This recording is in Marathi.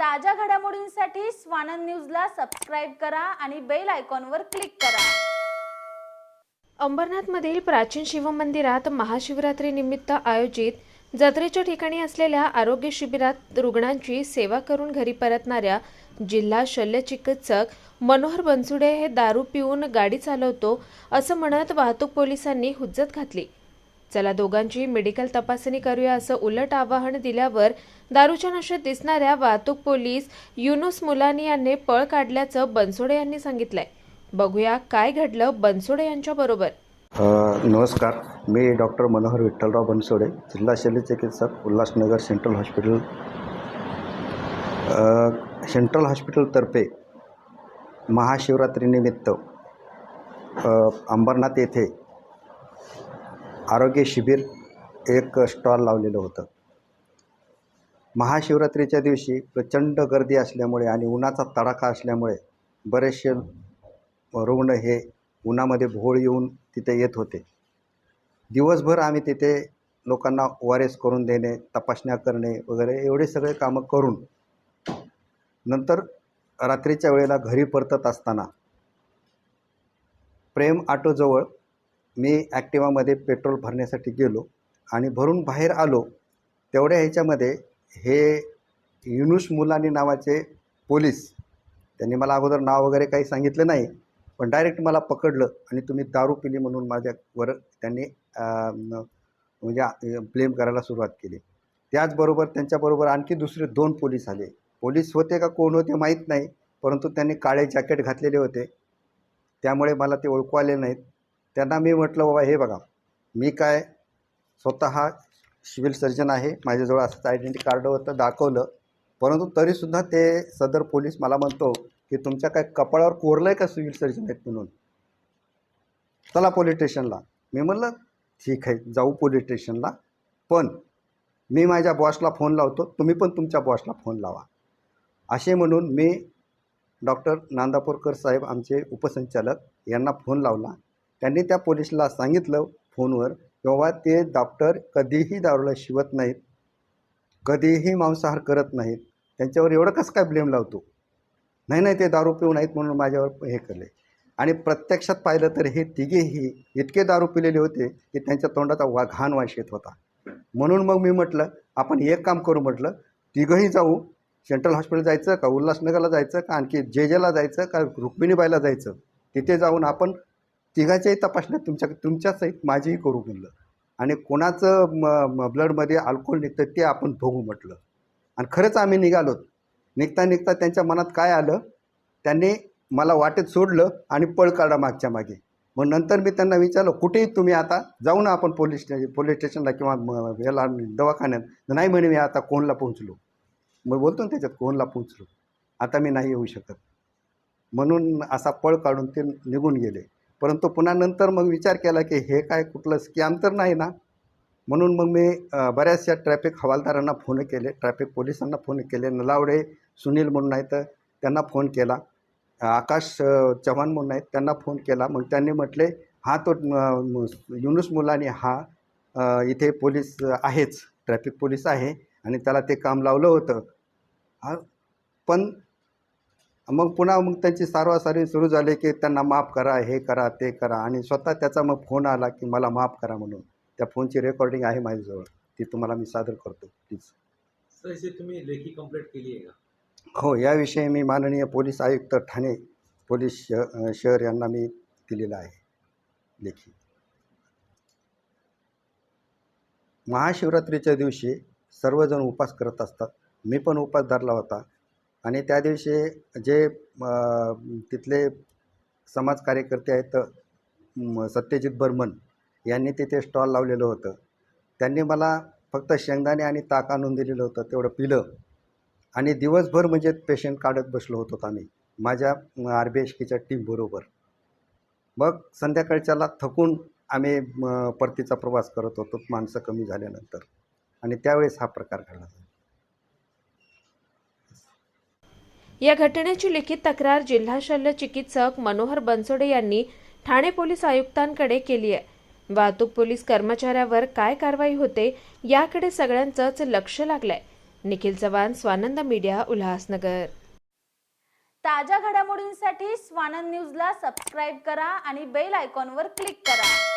ताज्या घडामोडींसाठी स्वानंद न्यूजला सबस्क्राईब करा आणि बेल आयकॉनवर क्लिक करा. अंबरनाथमधील प्राचीन शिवमंदिरात महाशिवरात्रीनिमित्त आयोजित जत्रेच्या ठिकाणी असलेल्या आरोग्य शिबिरात रुग्णांची सेवा करून घरी परतणाऱ्या जिल्हा शल्यचिकित्सक मनोहर बनसुडे हे दारू पिऊन गाडी चालवतो असं म्हणत वाहतूक पोलिसांनी हुज्जत घातली. चला दोघांची मेडिकल तपासणी करूया असं उलट आवाहन दिल्यावर दारूच्या नशेत दिसणाऱ्या वाहतूक पोलीस युनुस मुलानी यांनी पळ काढल्याचं बनसोडे यांनी सांगितलंय. बघूया काय घडलं बनसोडे यांच्या बरोबर. नमस्कार. मी डॉक्टर मनोहर विठ्ठलराव बनसोडे जिल्हा शल्यचिकित्सक उल्हासनगर सेंट्रल हॉस्पिटल. सेंट्रल हॉस्पिटलतर्फे महाशिवरात्रीनिमित्त अंबरनाथ येथे आरोग्य शिबिर एक स्टॉल लावलेलं होतं. महाशिवरात्रीच्या दिवशी प्रचंड गर्दी असल्यामुळे आणि उन्हाचा तडाखा असल्यामुळे बरेचसे रुग्ण हे उन्हामध्ये भोळ येऊन तिथे येत होते. दिवसभर आम्ही तिथे लोकांना ओ आर एस करून देणे तपासण्या करणे वगैरे एवढे सगळे कामं करून नंतर रात्रीच्या वेळेला घरी परतत असताना प्रेम ऑटोजवळ मी ॲक्टिवामध्ये पेट्रोल भरण्यासाठी गेलो आणि भरून बाहेर आलो तेवढ्या ह्याच्यामध्ये हे युनुस मुलानी नावाचे पोलीस त्यांनी मला अगोदर नाव वगैरे काही सांगितलं नाही पण डायरेक्ट मला पकडलं आणि तुम्ही दारू पिली म्हणून माझ्यावर त्यांनी म्हणजे ब्लेम करायला सुरुवात केली. त्याचबरोबर त्यांच्याबरोबर आणखी दुसरे दोन पोलीस आले. पोलीस होते का कोण होते माहीत नाही परंतु त्यांनी काळे जॅकेट घातलेले होते. त्यामुळे मला ते ओळखू आले नाहीत. त्यांना मी म्हटलं बाबा हे बघा मी काय स्वतः सिव्हिल सर्जन आहे माझ्याजवळ असंच आयडेंटी कार्ड होतं दाखवलं. परंतु तरीसुद्धा ते सदर पोलीस मला म्हणतो की तुमच्या काय कपाळावर कोरलं आहे का सिव्हिल सर्जन आहेत म्हणून? चला पोलीस स्टेशनला. मी म्हणलं ठीक आहे जाऊ पोलीस स्टेशनला. पण मी माझ्या बॉसला फोन लावतो तुम्ही पण तुमच्या बॉसला फोन लावा. असे म्हणून मी डॉक्टर नांदापूरकर साहेब आमचे उपसंचालक यांना फोन लावला. त्यांनी त्या पोलिसला सांगितलं फोनवर तेव्हा ते डॉक्टर कधीही दारूला शिवत नाहीत कधीही मांसाहार करत नाहीत. त्यांच्यावर एवढं कसं काय ब्लेम लावतो? नाही नाही ते दारू पिऊ नाहीत म्हणून माझ्यावर हे केले आणि प्रत्यक्षात पाहिलं तर हे तिघेही इतके दारू पिलेले होते की त्यांच्या तोंडाचा वा घाण वाश येत होता. म्हणून मग मी म्हटलं आपण एक काम करू म्हटलं तिघंही जाऊ. सेंट्रल हॉस्पिटल जायचं का उल्हासनगरला जायचं का आणखी जे जेला जायचं का रुक्मिणीबाईला जायचं तिथे जाऊन आपण तिघाच्याही तपासण्यात तुमच्या तुमच्यासहित माझीही करू म्हणलं. आणि कोणाचं म म ब्लडमध्ये अल्कोहोल निघतं ते आपण बघू म्हटलं. आणि खरंच आम्ही निघालोत निघता निघता त्यांच्या मनात काय आलं? त्यांनी मला वाटेत सोडलं आणि पळ काढा मागच्या मागे. मग नंतर मी त्यांना विचारलं कुठेही तुम्ही आता? जाऊ ना आपण पोलीस स्टे पोलीस स्टेशनला किंवा याला दवाखान्यात. नाही म्हणे मी आता कोणला पोहोचलो. मग बोलतो ना त्याच्यात कोणला पोहोचलो? आता मी नाही येऊ शकत. म्हणून असा पळ काढून ते निघून गेले. परंतु पुन्हा नंतर मग विचार केला की हे काय कुठलं स्कॅम तर नाही ना? म्हणून मग मी बऱ्याचशा ट्रॅफिक हवालदारांना फोन केले ट्रॅफिक पोलिसांना फोन केले. नलावडे सुनील म्हणून आहेत त्यांना फोन केला. आकाश चव्हाण म्हणून आहेत त्यांना फोन केला. मग त्यांनी म्हटले हा तो युनुस मुलानी हा इथे पोलीस आहेच ट्रॅफिक पोलीस आहे आणि त्याला ते काम लावलं होतं. पण मग पुन्हा मग त्यांची सारवासारी सुरू झाली की त्यांना माफ करा हे करा ते करा आणि स्वतः त्याचा मग फोन आला की मला माफ करा म्हणून. त्या फोनची रेकॉर्डिंग आहे माझ्याजवळ. ती तुम्हाला मी सादर करतो प्लीज सर तुम्ही लेखी कंप्लेंट केली आहे का? हो याविषयी मी माननीय पोलीस आयुक्त ठाणे पोलीस श शहर यांना मी दिलेलं आहे लेखी. महाशिवरात्रीच्या दिवशी सर्वजण उपास करत असतात. मी पण उपास धरला होता. आणि त्या दिवशी जे तिथले समाज कार्यकर्ते आहेत सत्यजित बर्मन यांनी तिथे स्टॉल लावलेलं होतं. त्यांनी मला फक्त शेंगदाणे आणि ताक आणून दिलेलं होतं तेवढं पिलं. आणि दिवसभर म्हणजे पेशंट काढत बसलो होतो आम्ही माझ्या आर बी एच केच्या टीमबरोबर मग संध्याकाळच्याला थकून आम्ही परतीचा प्रवास करत होतो माणसं कमी झाल्यानंतर. आणि त्यावेळेस हा प्रकार घडला. या घटनेची लिखित तक्रार जिल्हा शल्य चिकित्सक मनोहर बनसोडे यांनी ठाणे पोलीस आयुक्तांकडे केली आहे. वाहतूक पोलीस कर्मचाऱ्यावर काय कारवाई होते याकडे सगळ्यांचंच लक्ष लागलंय. निखिल चव्हाण स्वानंद मीडिया उल्हासनगर. ताज्या घडामोडींसाठी स्वानंद न्यूजला सबस्क्राईब करा आणि बेल आयकॉनवर क्लिक करा.